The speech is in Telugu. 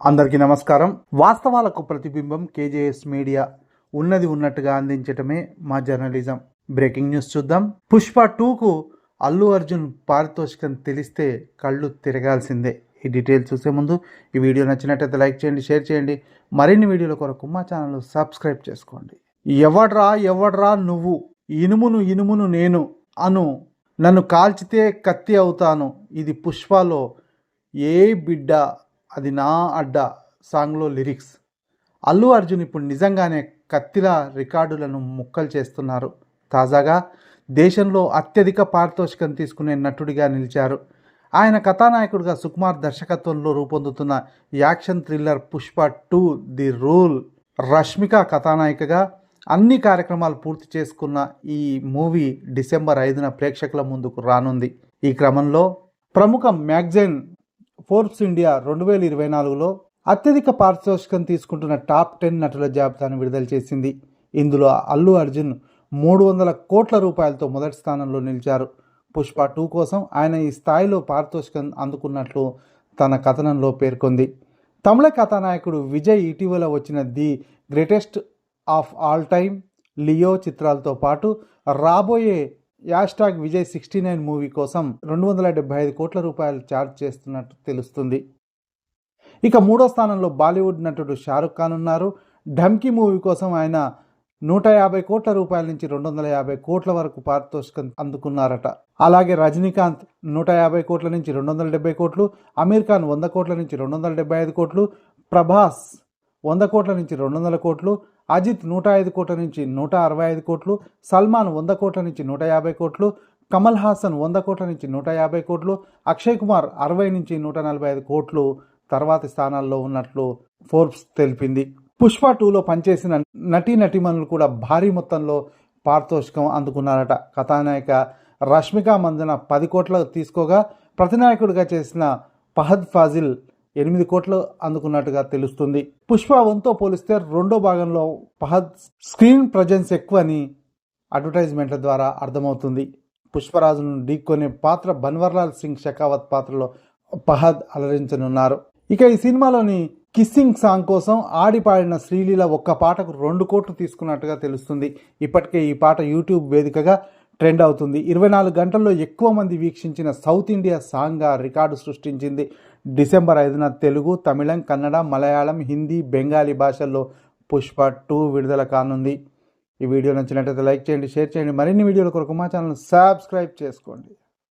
అందరికీ నమస్కారం. వాస్తవాలకు ప్రతిబింబం కేజేఎస్ మీడియా ఉన్నది ఉన్నట్టుగా అందించటమే మా జర్నలిజం. బ్రేకింగ్ న్యూస్ చూద్దాం. పుష్ప టూకు అల్లు అర్జున్ పారితోషికం తెలిస్తే కళ్ళు తిరగాల్సిందే. ఈ డీటెయిల్స్ చూసే ముందు ఈ వీడియో నచ్చినట్టయితే లైక్ చేయండి షేర్ చేయండి. మరిన్ని వీడియోల కొరకు మా ఛానల్ సబ్స్క్రైబ్ చేసుకోండి. ఎవడ్రా ఎవడ్రా నువ్వు? ఇనుమును ఇనుమును నేను అను. నన్ను కాల్చితే కత్తి అవుతాను. ఇది పుష్పలో ఏ బిడ్డ అది నా అడ్డ సాంగ్లో లిరిక్స్. అల్లు అర్జున్ ఇప్పుడు నిజంగానే కత్తిలా రికార్డులను ముక్కలు చేస్తున్నారు. తాజాగా దేశంలో అత్యధిక పారితోషికం తీసుకునే నటుడిగా నిలిచారు. ఆయన కథానాయకుడిగా సుకుమార్ దర్శకత్వంలో రూపొందుతున్న action thriller Pushpa two the rule Rashmika కథానాయికగా అన్ని కార్యక్రమాలు పూర్తి చేసుకున్న ఈ మూవీ డిసెంబర్ ఐదున ప్రేక్షకుల ముందుకు రానుంది. ఈ క్రమంలో ప్రముఖ మ్యాగజైన్ ఫోర్బ్స్ ఇండియా రెండు వేల ఇరవై నాలుగులో అత్యధిక పారితోషికం తీసుకుంటున్న టాప్ టెన్ నటుల జాబితాను విడుదల చేసింది. ఇందులో అల్లు అర్జున్ మూడు వందల కోట్ల రూపాయలతో మొదటి స్థానంలో నిలిచారు. పుష్ప టూ కోసం ఆయన ఈ స్థాయిలో పారితోషికం అందుకున్నట్లు తన కథనంలో పేర్కొంది. తమిళ కథానాయకుడు విజయ్ ఇటీవల వచ్చిన the greatest of all time Leo చిత్రాలతో పాటు రాబోయే hashtag Vijay sixty nine movie కోసం రెండు వందల డెబ్బై ఐదు కోట్ల రూపాయలు ఛార్జ్ చేస్తున్నట్టు తెలుస్తుంది. ఇక మూడో స్థానంలో బాలీవుడ్ నటుడు షారుఖ్ ఖాన్ ఉన్నారు. ఢమ్కీ మూవీ కోసం ఆయన నూట యాభై కోట్ల రూపాయల నుంచి రెండు వందల యాభై కోట్ల వరకు పారితోషికం అందుకున్నారట. అలాగే రజనీకాంత్ నూట యాభై కోట్ల నుంచి రెండు వందల డెబ్బై కోట్లు అమీర్ ఖాన్ వంద కోట్ల నుంచి రెండు వందల డెబ్బై ఐదు కోట్లు ప్రభాస్ వంద కోట్ల నుంచి రెండు వందల కోట్లు అజిత్ నూట ఐదు కోట్ల నుంచి నూట అరవై ఐదు కోట్లు సల్మాన్ వంద కోట్ల నుంచి నూట యాభై కోట్లు కమల్ హాసన్ వంద కోట్ల నుంచి నూట యాభై కోట్లు అక్షయ్ కుమార్ అరవై నుంచి నూట నలభై ఐదు కోట్లు తర్వాతి స్థానాల్లో ఉన్నట్లు ఫోర్బ్స్ తెలిపింది. పుష్ప టూలో పనిచేసిన నటీ నటీమణులు కూడా భారీ మొత్తంలో పారితోషికం అందుకున్నారట. కథానాయిక రష్మిక మందన పది కోట్ల తీసుకోగా ప్రతినాయకుడిగా చేసిన ఫహద్ ఫాజిల్ ఎనిమిది కోట్లు అందుకున్నట్టుగా తెలుస్తుంది. పుష్ప వన్తో పోలిస్తే రెండో భాగంలో పహద్ స్క్రీన్ ప్రజెన్స్ ఎక్కువని అడ్వర్టైజ్మెంట్ల ద్వారా అర్థమవుతుంది. పుష్పరాజును ఢీకొనే పాత్ర బన్వర్లాల్ సింగ్ షెకావత్ పాత్రలో పహద్ అలరించనున్నారు. ఇక ఈ సినిమాలోని కిస్సింగ్ సాంగ్ కోసం ఆడి పాడిన శ్రీలీల ఒక్క పాటకు రెండు కోట్లు తీసుకున్నట్టుగా తెలుస్తుంది. ఇప్పటికే ఈ పాట యూట్యూబ్ వేదికగా ట్రెండ్ అవుతుంది. ఇరవై నాలుగు గంటల్లో ఎక్కువ మంది వీక్షించిన సౌత్ ఇండియా సాంగ్గా రికార్డు సృష్టించింది డిసెంబర్ ఐదున తెలుగు తమిళం కన్నడ మలయాళం హిందీ బెంగాలీ భాషల్లో పుష్ప టూ విడుదల కానుంది. ఈ వీడియో నచ్చినట్లయితే లైక్ చేయండి షేర్ చేయండి. మరిన్ని వీడియోల కొరకు మా ఛానల్ సబ్స్క్రైబ్ చేసుకోండి.